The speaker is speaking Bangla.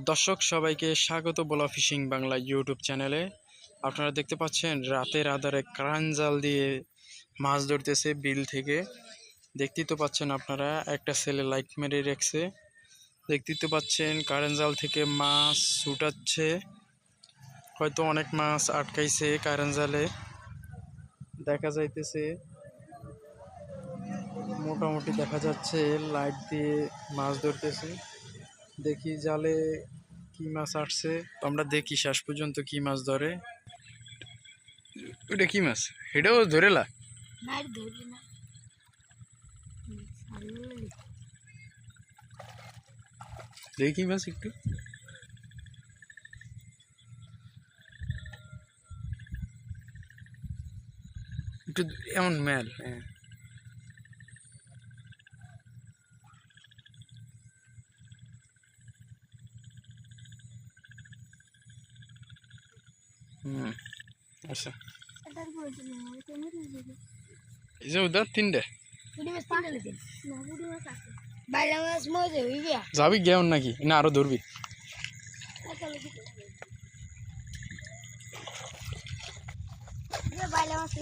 দর্শক, সবাইকে স্বাগত বলা ফিশিং বাংলা ইউটিউব চ্যানেলে। আপনারা দেখতে পাচ্ছেন, রাতের আধারে কারেন্ট জাল দিয়ে মাছ ধরতেছে বিল থেকে। দেখতেই তো পাচ্ছেন আপনারা, একটা ছেলে লাইট মেরে রেখেছে। দেখতেই তো পাচ্ছেন কারেন্ট জাল থেকে মাছ ছুটাচ্ছে। হয়তো অনেক মাছ আটকাইছে কারেন্ট জালে। দেখা যাইতেছে, মোটামুটি দেখা যাচ্ছে, লাইট দিয়ে মাছ ধরতেছে। দেখি জালে কি মাছ আসছে। তো আমরা দেখি শেষ পর্যন্ত কি মাছ ধরে। ওটা কি মাছ? এটাও ধরেলা? দেখি মাছ একটু। একটু এমন মেল হ্যাঁ। হুম। আচ্ছা। এই যে উদার তিনটে। যাবি গেউন নাকি না আরও ধরবি। লেগে বাইলা মাছ